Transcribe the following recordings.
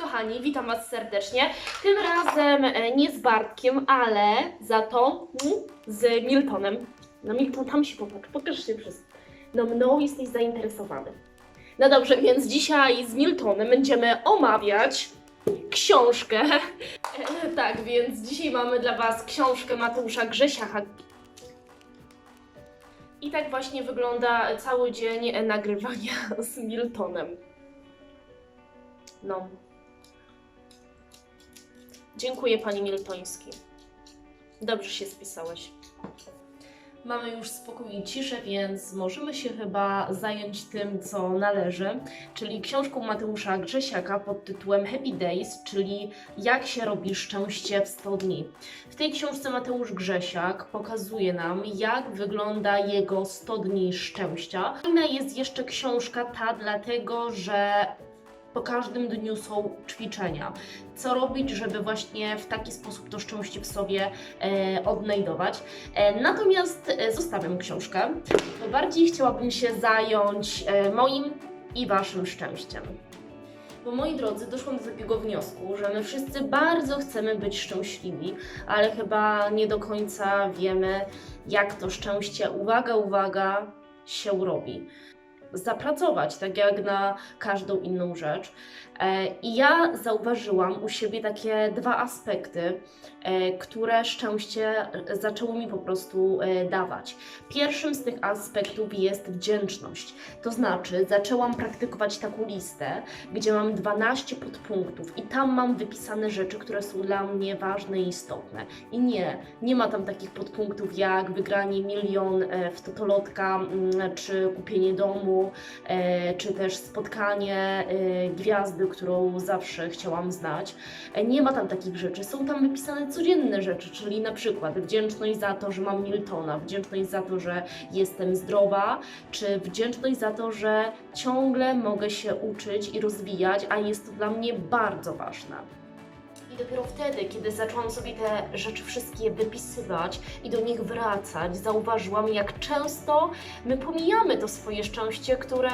kochani, witam Was serdecznie. Tym razem e, nie z Bartkiem, ale za to mm, z Miltonem. No Milton, tam się popatrz, pokaż się przez. No mną jesteś zainteresowany. No dobrze, więc dzisiaj z Miltonem będziemy omawiać książkę. E, tak, więc dzisiaj mamy dla Was książkę Mateusza Grzesiaka. I tak właśnie wygląda cały dzień nagrywania z Miltonem. No. Dziękuję Pani Miltoński. Dobrze się spisałeś. Mamy już spokój i ciszę, więc możemy się chyba zająć tym, co należy, czyli książką Mateusza Grzesiaka pod tytułem Happy Days, czyli Jak się robi szczęście w 100 dni. W tej książce Mateusz Grzesiak pokazuje nam, jak wygląda jego 100 dni szczęścia. Inna jest jeszcze książka ta, dlatego że po każdym dniu są ćwiczenia. Co robić, żeby właśnie w taki sposób to szczęście w sobie e, odnajdować. E, natomiast e, zostawiam książkę, bo bardziej chciałabym się zająć e, moim i Waszym szczęściem. Bo moi drodzy, doszłam do takiego wniosku, że my wszyscy bardzo chcemy być szczęśliwi, ale chyba nie do końca wiemy, jak to szczęście, uwaga, uwaga, się robi zapracować, tak jak na każdą inną rzecz. E, I ja zauważyłam u siebie takie dwa aspekty, e, które szczęście zaczęło mi po prostu e, dawać. Pierwszym z tych aspektów jest wdzięczność. To znaczy, zaczęłam praktykować taką listę, gdzie mam 12 podpunktów i tam mam wypisane rzeczy, które są dla mnie ważne i istotne. I nie, nie ma tam takich podpunktów jak wygranie milion w totolotka, mm, czy kupienie domu, czy też spotkanie gwiazdy, którą zawsze chciałam znać. E, Nie ma tam takich rzeczy. Są tam wypisane codzienne rzeczy, czyli na przykład wdzięczność za to, że mam Miltona, wdzięczność za to, że jestem zdrowa, czy wdzięczność za to, że ciągle mogę się uczyć i rozwijać, a jest to dla mnie bardzo ważne. I dopiero wtedy, kiedy zaczęłam sobie te rzeczy wszystkie wypisywać i do nich wracać, zauważyłam, jak często my pomijamy to swoje szczęście, które,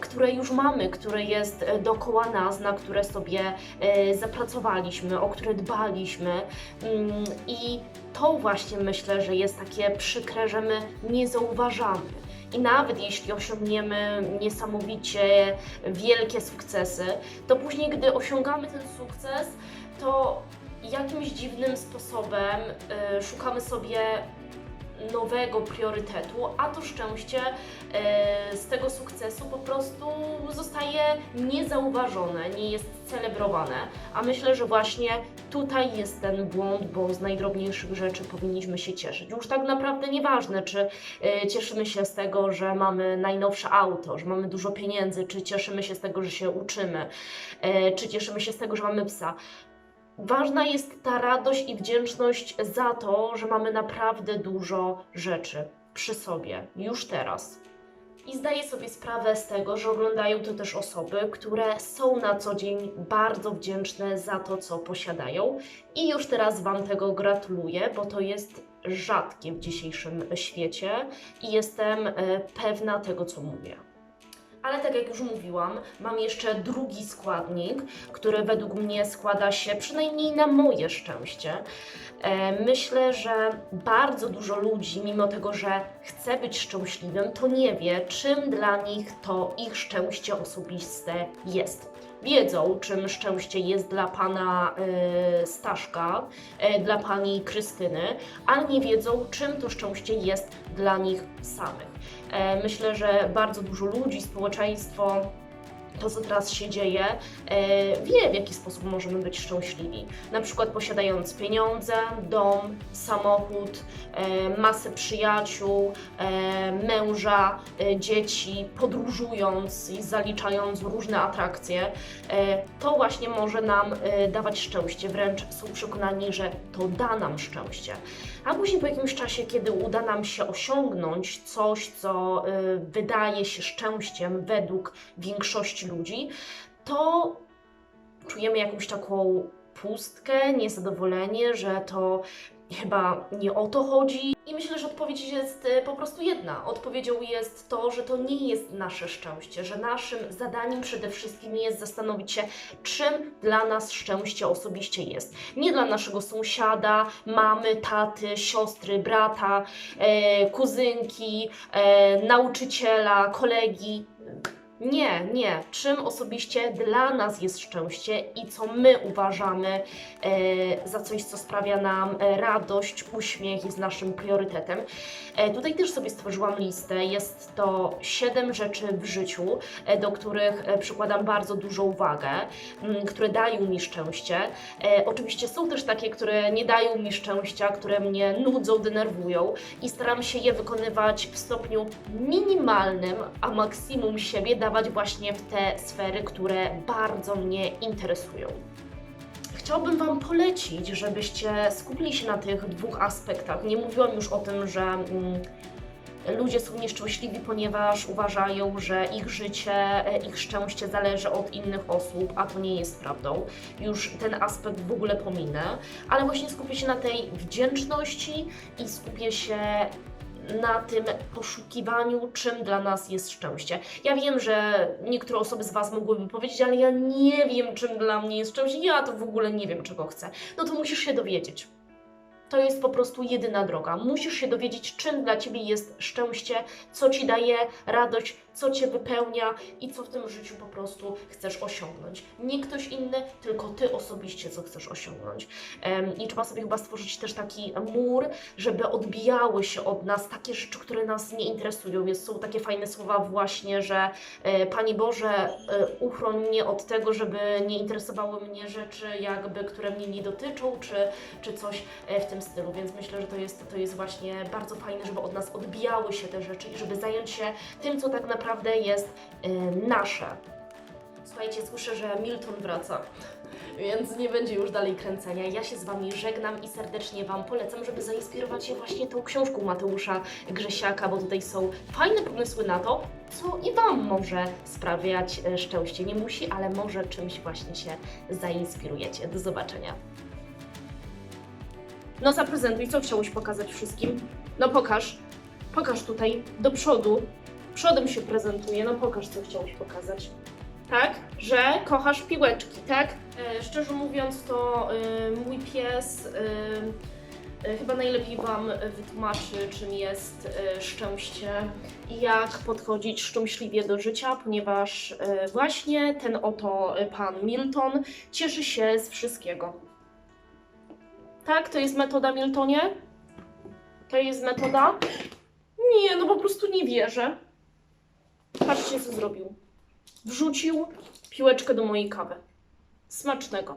które już mamy, które jest e, dookoła nas, na które sobie e, zapracowaliśmy, o które dbaliśmy. Mm, I to właśnie myślę, że jest takie przykre, że my nie zauważamy. I nawet jeśli osiągniemy niesamowicie wielkie sukcesy, to później, gdy osiągamy ten sukces, to jakimś dziwnym sposobem y, szukamy sobie nowego priorytetu, a to szczęście y, z tego sukcesu po prostu zostaje niezauważone, nie jest celebrowane. A myślę, że właśnie tutaj jest ten błąd, bo z najdrobniejszych rzeczy powinniśmy się cieszyć. Już tak naprawdę nieważne, czy y, cieszymy się z tego, że mamy najnowsze auto, że mamy dużo pieniędzy, czy cieszymy się z tego, że się uczymy, y, czy cieszymy się z tego, że mamy psa. Ważna jest ta radość i wdzięczność za to, że mamy naprawdę dużo rzeczy przy sobie już teraz. I zdaję sobie sprawę z tego, że oglądają to też osoby, które są na co dzień bardzo wdzięczne za to, co posiadają. I już teraz Wam tego gratuluję, bo to jest rzadkie w dzisiejszym świecie i jestem e, pewna tego, co mówię. Ale tak jak już mówiłam, mam jeszcze drugi składnik, który według mnie składa się przynajmniej na moje szczęście. E, Myślę, że bardzo dużo ludzi, mimo tego, że chce być szczęśliwym, to nie wie, czym dla nich to ich szczęście osobiste jest. Wiedzą, czym szczęście jest dla pana e, Staszka, e, dla pani Krystyny, ale nie wiedzą, czym to szczęście jest dla nich samych. E, Myślę, że bardzo dużo ludzi, społeczeństwo, to co teraz się dzieje, e, wie w jaki sposób możemy być szczęśliwi. Na przykład posiadając pieniądze, dom, samochód, e, masę przyjaciół, e, męża, dzieci, podróżując i zaliczając różne atrakcje, to właśnie może nam dawać szczęście. Wręcz są przekonani, że to da nam szczęście. A później po jakimś czasie, kiedy uda nam się osiągnąć coś, co wydaje się szczęściem według większości ludzi, to czujemy jakąś taką pustkę, niezadowolenie, że to chyba nie o to chodzi. I myślę, że odpowiedź jest e, po prostu jedna. Odpowiedzią jest to, że to nie jest nasze szczęście, że naszym zadaniem przede wszystkim jest zastanowić się, czym dla nas szczęście osobiście jest. Nie dla naszego sąsiada, mamy, taty, siostry, brata, e, kuzynki, e, nauczyciela, kolegi. Nie, nie. Czym osobiście dla nas jest szczęście i co my uważamy e, za coś, co sprawia nam e, radość, uśmiech, jest naszym priorytetem. E, tutaj też sobie stworzyłam listę. Jest to siedem rzeczy w życiu, e, do których e, przykładam bardzo dużą uwagę, m, które dają mi szczęście. E, oczywiście są też takie, które nie dają mi szczęścia, które mnie nudzą, denerwują i staram się je wykonywać w stopniu minimalnym, a maksimum siebie dawać właśnie w te sfery, które bardzo mnie interesują. Chciałabym Wam polecić, żebyście skupili się na tych dwóch aspektach. Nie mówiłam już o tym, że mm, ludzie są nieszczęśliwi, ponieważ uważają, że ich życie, e, ich szczęście zależy od innych osób, a to nie jest prawdą. Już ten aspekt w ogóle pominę, ale właśnie skupię się na tej wdzięczności i skupię się na tym poszukiwaniu, czym dla nas jest szczęście. Ja wiem, że niektóre osoby z Was mogłyby powiedzieć, ale ja nie wiem, czym dla mnie jest szczęście, ja to w ogóle nie wiem, czego chcę. No to musisz się dowiedzieć. To jest po prostu jedyna droga. Musisz się dowiedzieć, czym dla Ciebie jest szczęście, co Ci daje radość, co Cię wypełnia i co w tym życiu po prostu chcesz osiągnąć. Nie ktoś inny, tylko Ty osobiście, co chcesz osiągnąć. I trzeba sobie chyba stworzyć też taki mur, żeby odbijały się od nas takie rzeczy, które nas nie interesują. Jest, są takie fajne słowa właśnie, że e, Panie Boże, e, uchroń mnie od tego, żeby nie interesowały mnie rzeczy, jakby, które mnie nie dotyczą, czy, czy coś e, w tym stylu. Więc myślę, że to jest, to jest właśnie bardzo fajne, żeby od nas odbijały się te rzeczy i żeby zająć się tym, co tak naprawdę jest e, nasze. Słuchajcie, słyszę, że Milton wraca, więc nie będzie już dalej kręcenia. Ja się z Wami żegnam i serdecznie Wam polecam, żeby zainspirować się właśnie tą książką Mateusza Grzesiaka, bo tutaj są fajne pomysły na to, co i Wam może sprawiać e, szczęście. Nie musi, ale może czymś właśnie się zainspirujecie. Do zobaczenia. No zaprezentuj, co chciałeś pokazać wszystkim? No pokaż. Pokaż tutaj, do przodu. Przodem się prezentuje, no pokaż, co chciałeś pokazać. Tak? Że kochasz piłeczki, tak? E, szczerze mówiąc, to e, mój pies e, e, chyba najlepiej Wam wytłumaczy, czym jest e, szczęście i jak podchodzić szczęśliwie do życia, ponieważ e, właśnie ten oto pan Milton cieszy się z wszystkiego. Tak? To jest metoda, Miltonie? To jest metoda? Nie, no po prostu nie wierzę. Patrzcie, co zrobił. Wrzucił piłeczkę do mojej kawy. Smacznego.